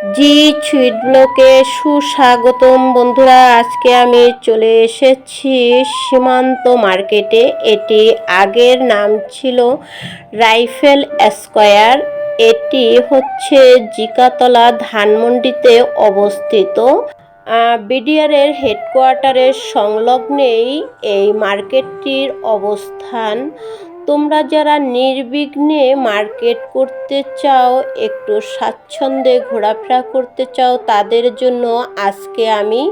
জি, sweet ব্লকে সুস্বাগতম বন্ধুরা। আজকে আমি চলে এসেছি সীমান্ত মার্কেটে। এটি আগের নাম ছিল রাইফেল স্কয়ার। এটি হচ্ছে জিকাতলা ধানমন্ডিতে অবস্থিত। বিডিআরের হেডকোয়ার্টারের সংলগ্নেই এই মার্কেটটির অবস্থান। তোমরা যারা নির্বিঘ্নে মার্কেট করতে চাও, একটু স্বাচ্ছন্দ্যে ঘোরাফেরা করতে চাও, তাদের জন্য আজকে আমি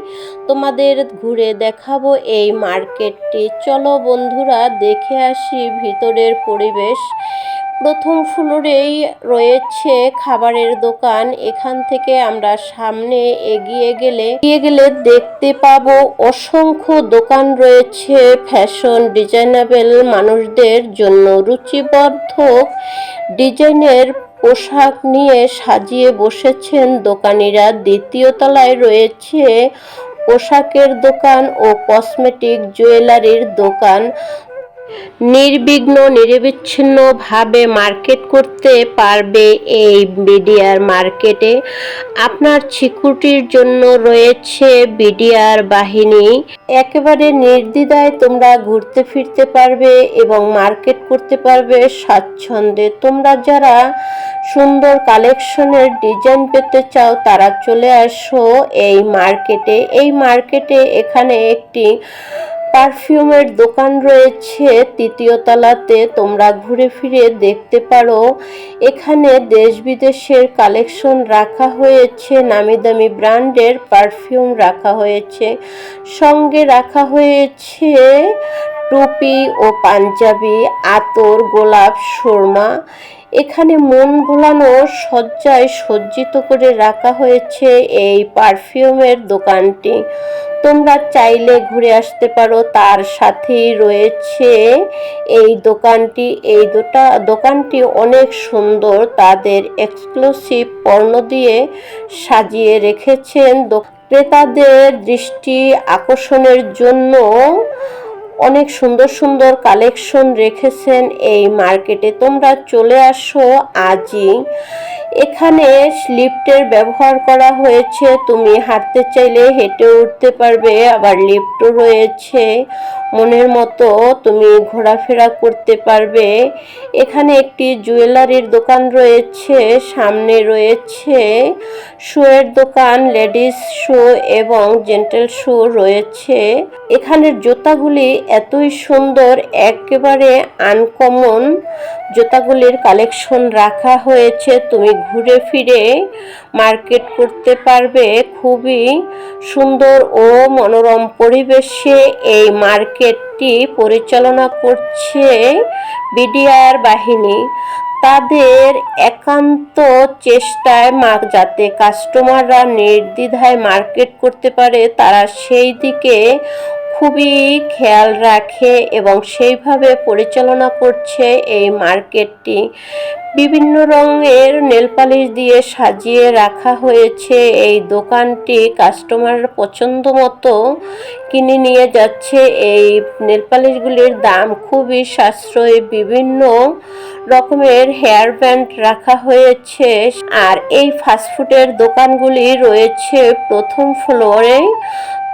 তোমাদের ঘুরে দেখাবো এই মার্কেটটি। চলো বন্ধুরা, দেখে আসি ভিতরের পরিবেশ। প্রথম ফ্লোরেই রয়েছে খাবারের দোকান। এখান থেকে আমরা সামনে এগিয়ে গেলে এগিয়ে গেলে দেখতে পাবো অসংখ্য দোকান রয়েছে ফ্যাশন ডিজাইনেবল মানুষদের জন্য। রুচিবর্ধক ডিজাইনের পোশাক নিয়ে সাজিয়ে বসেছেন দোকানিরা। দ্বিতীয় তলায় রয়েছে পোশাকের দোকান ও কসমেটিক জুয়েলারির দোকান। নির্বিঘ্ন, নিরবিচ্ছিন্নভাবে মার্কেট করতে পারবে এই বিডিআর মার্কেটে। আপনার সিকিউরিটির জন্য রয়েছে বিডিআর বাহিনী। একেবারে নির্দ্বিধায় তোমরা ঘুরতে ফিরতে পারবে এবং মার্কেট করতে পারবে স্বাচ্ছন্দ্যে। তোমরা যারা সুন্দর কালেকশনের ডিজাইন পেতে চাও, তারা চলে আসো এই মার্কেটে। এই মার্কেটে এখানে একটি পারফিউমের দোকান রয়েছে, তৃতীয় তলাতে। তোমরা ঘুরে ফিরে দেখতে পারো। এখানে দেশ বিদেশের কালেকশন রাখা হয়েছে, নামি দামি ব্র্যান্ডের পারফিউম রাখা হয়েছে। সঙ্গে রাখা হয়েছে টুপি ও পাঞ্জাবি, আতর, গোলাপ, সুরমা। এখানে মন ভোলানো সজ্জায় সজ্জিত করে রাখা হয়েছে এই পারফিউমের দোকানটি। তোমরা চাইলে ঘুরে আসতে পারো, তার সাথেই রয়েছে এই দোকানটি। এই দুটা, দোকানটি অনেক সুন্দর, তাদের এক্সক্লুসিভ পণ্য দিয়ে সাজিয়ে রেখেছেন। ক্রেতাদের দৃষ্টি আকর্ষণের জন্য অনেক সুন্দর সুন্দর কালেকশন রেখেছেন এই মার্কেটে। তোমরা চলে আসো আজই এখানে লিফটের ব্যবহার করা হয়েছে। তুমি হাঁটতে চাইলে হেঁটে উঠতে পারবে, আবার লিফটও রয়েছে। মনের মতো তুমি ঘোরাফেরা করতে পারবে। এখানে একটি জুয়েলারির দোকান রয়েছে, সামনে রয়েছে শুয়ের দোকান, লেডিস শু এবং জেন্টেল শু রয়েছে। এখানের জুতাগুলি এতই সুন্দর, একেবারে আনকমন। জুতাগুলির কালেকশন রাখা হয়েছে। তুমি ঘুরে ফিরে মার্কেট করতে পারবে খুবই সুন্দর ও মনোরম পরিবেশে এই মার্কেটটি পরিচালনা করছে বিডিআর বাহিনী। তাদের একান্ত চেষ্টায় মা যাতে কাস্টমাররা নির্দ্বিধায় মার্কেট করতে পারে, তারা সেই দিকে খুবই খেয়াল রাখে এবং সেইভাবে পরিচালনা করছে এই মার্কেটটি। বিভিন্ন রঙের নেলপালিশ দিয়ে সাজিয়ে রাখা হয়েছে এই দোকানটি। কাস্টমার পছন্দ মতো কিনে নিয়ে যাচ্ছে। এই নেলপালিশগুলির দাম খুবই সাশ্রয়ী। বিভিন্ন রকমের হেয়ার ব্যান্ড রাখা হয়েছে আর এই ফাস্টফুডের দোকানগুলি রয়েছে প্রথম ফ্লোরে।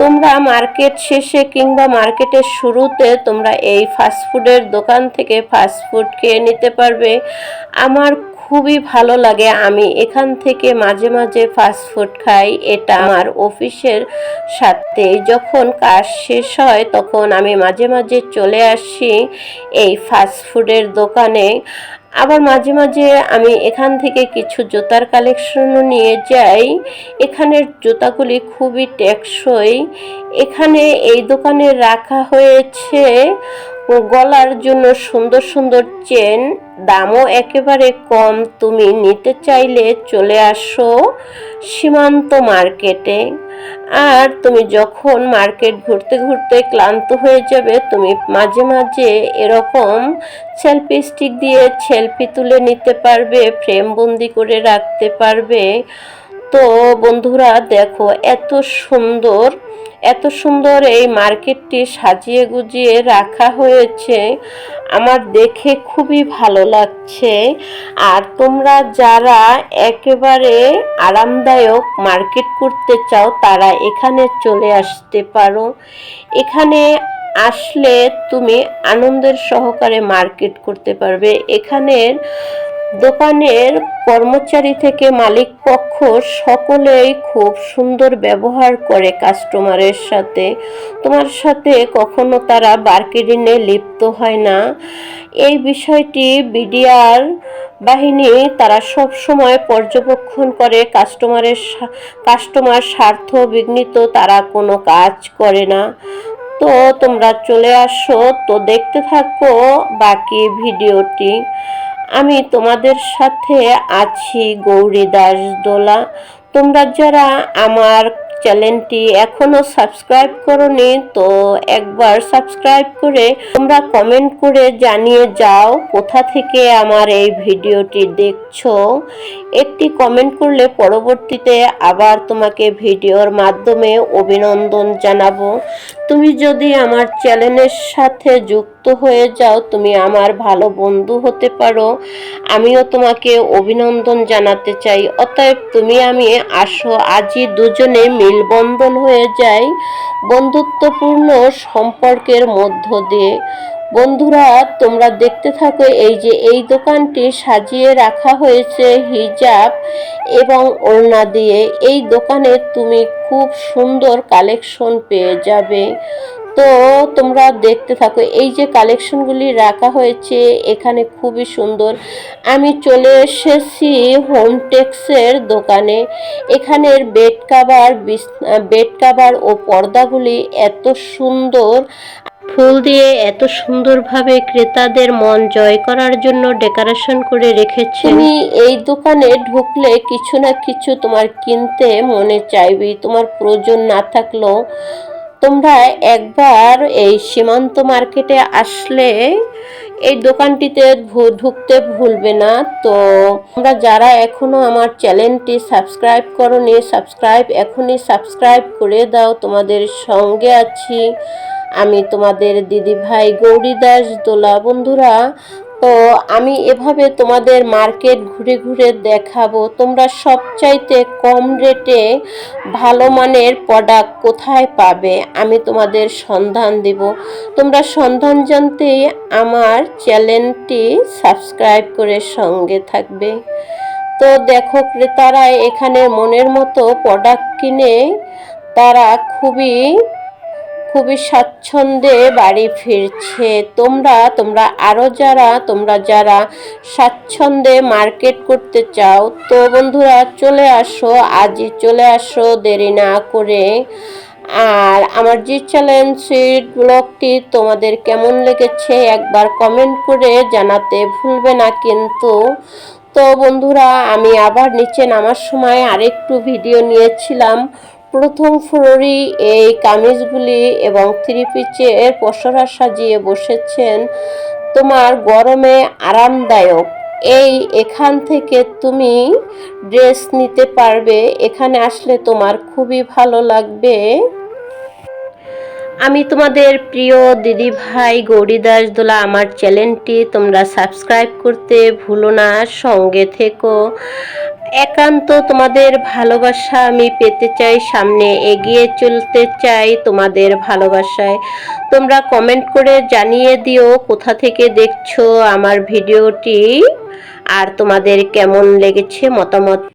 তোমরা মার্কেট শেষে কিংবা মার্কেটের শুরুতে তোমরা এই ফাস্টফুডের দোকান থেকে ফাস্টফুড খেয়ে নিতে পারবে। আমার খুবই ভালো লাগে, আমি এখান থেকে মাঝে মাঝে ফাস্টফুড খাই, এটা আমার অফিসের সাথে। যখন কাজ শেষ হয়, তখন আমি মাঝে মাঝে চলে আসি এই ফাস্টফুডের দোকানে। আবার মাঝে মাঝে আমি এখান থেকে কিছু জুতার কালেকশনও নিয়ে যাই। এখানের জুতাগুলি খুবই টেকসই। এখানে এই দোকানে রাখা হয়েছে গলার জন্য সুন্দর সুন্দর চেন, দামও একেবারে কম। তুমি নিতে চাইলে চলে আসো সীমান্ত মার্কেটে। আর তুমি যখন মার্কেট ঘুরতে ঘুরতে ক্লান্ত হয়ে যাবে, তুমি মাঝে মাঝে এরকম সেলফি স্টিক দিয়ে সেলফি তুলে নিতে পারবে, ফ্রেম বন্দি করে রাখতে পারবে। তো বন্ধুরা দেখো, এত সুন্দর এত সুন্দর এই মার্কেটটি সাজিয়ে গুজিয়ে রাখা হয়েছে। আমার দেখে খুবই ভালো লাগছে। আর তোমরা যারা একেবারে আরামদায়ক মার্কেট করতে চাও, তারা এখানে চলে আসতে পারো। এখানে আসলে তুমি আনন্দের সহকারে মার্কেট করতে পারবে। এখানের দোকানের কর্মচারী থেকে মালিক পক্ষ সকলেই খুব সুন্দর ব্যবহার করে কাস্টমারের সাথে। তোমার সাথে কখনো তারা বার্কেডিনে লিপ্ত হয় না। এই বিষয়টি বিডিআর বাহিনী তারা সব সময় পর্যবেক্ষণ করে কাস্টমারের কাস্টমার স্বার্থ বিঘ্নিত তারা কোনো কাজ করে না। তো তোমরা চলে আসো, তো দেখতে থাকো বাকি ভিডিওটি। আমি তোমাদের সাথে আছি গৌরী দাস দোলা। তোমরা যারা আমার চ্যানেলটি এখনও সাবস্ক্রাইব করনি, তো একবার সাবস্ক্রাইব করে তোমরা কমেন্ট করে জানিয়ে যাও কোথা থেকে আমার এই ভিডিওটি দেখছ। একটি কমেন্ট করলে পরবর্তীতে আবার তোমাকে ভিডিওর মাধ্যমে অভিনন্দন জানাব। তুমি যদি আমার চ্যানেলের সাথে যুক্ত হয়ে যাও, তুমি আমার ভালো বন্ধু হতে পারো। আমিও তোমাকে অভিনন্দন জানাতে চাই। অতএব তুমি আমি আসো আজই দুজনে মিলবন্ধন হয়ে যাই। বন্ধুত্বপূর্ণ সম্পর্কের মধ্য দিয়ে। বন্ধুরা, তোমরা দেখতে থাকো, এই যে এই দোকানটি সাজিয়ে রাখা হয়েছে হিজাব এবং ওড়না দিয়ে। এই দোকানে তুমি খুব সুন্দর কালেকশন পেয়ে যাবে। তো তোমরা দেখতে থাকো, এই যে কালেকশনগুলি রাখা হয়েছে, এখানে খুবই সুন্দর। আমি চলে এসেছি হোমটেক্সের দোকানে। এখানের বেড কাভার বেড কাভার ও পর্দাগুলি এত সুন্দর। ফুল দিয়ে এত সুন্দরভাবে ক্রেতাদের মন জয় করার জন্য ডেকোরেশন করে রেখেছে। তুমি এই দোকানে ঢুকলে কিছু না কিছু তোমার কিনতে মনে চাইবি, তোমার প্রয়োজন না থাকলেও। তোমরা একবার এই সীমান্ত মার্কেটে আসলে এই দোকানটিতে ঢুকতে ভুলবে না। তো তোমরা যারা এখনও আমার চ্যানেলটি সাবস্ক্রাইব করনি, সাবস্ক্রাইব এখনই সাবস্ক্রাইব করে দাও। তোমাদের সঙ্গে আছি আমি তোমাদের দিদি ভাই গৌরী দাস দোলা। বন্ধুরা তো আমি এভাবে তোমাদের মার্কেট ঘুরে ঘুরে দেখাবো। তোমরা সবচাইতে কম রেটে ভালো মানের প্রোডাক্ট কোথায় পাবে আমি তোমাদের সন্ধান দেব। তোমরা সন্ধান জানতে আমার চ্যানেলটি সাবস্ক্রাইব করে সঙ্গে থাকবে। তো দেখো ক্রেতারা এখানে মনের মতো প্রোডাক্ট কিনে তারা খুবই খুবই স্বাচ্ছন্দ্যে বাড়ি ফিরছে। তোমরা তোমরা আরও যারা, তোমরা যারা স্বাচ্ছন্দ্যে মার্কেট করতে চাও, তো বন্ধুরা চলে আসো, আজই চলে আসো, দেরি না করে। আর আমার জি চ্যালেঞ্জ ব্লগটি তোমাদের কেমন লেগেছে একবার কমেন্ট করে জানাতে ভুলবে না কিন্তু। তো বন্ধুরা, আমি আবার নিচে নামার সময় আরেকটু ভিডিও নিয়েছিলাম। প্রথম ফ্লোরি এই কামিজগুলি এবং থ্রি পিচের পসরা সাজিয়ে বসেছেন তোমার গরমে আরামদায়ক। এই এখান থেকে তুমি ড্রেস নিতে পারবে। এখানে আসলে তোমার খুবই ভালো লাগবে। আমি তোমাদের প্রিয় দিদি ভাই গৌরীদাস দোলা আমার চ্যানেলটি তোমরা সাবস্ক্রাইব করতে ভুলো না। সঙ্গে থেকো। একান্ত তোমাদের ভালোবাসা আমি পেতে চাই, সামনে এগিয়ে চলতে চাই তোমাদের ভালোবাসায়। তোমরা কমেন্ট করে জানিয়ে দিও কোথা থেকে দেখছ আমার ভিডিওটি আর তোমাদের কেমন লেগেছে মতামত।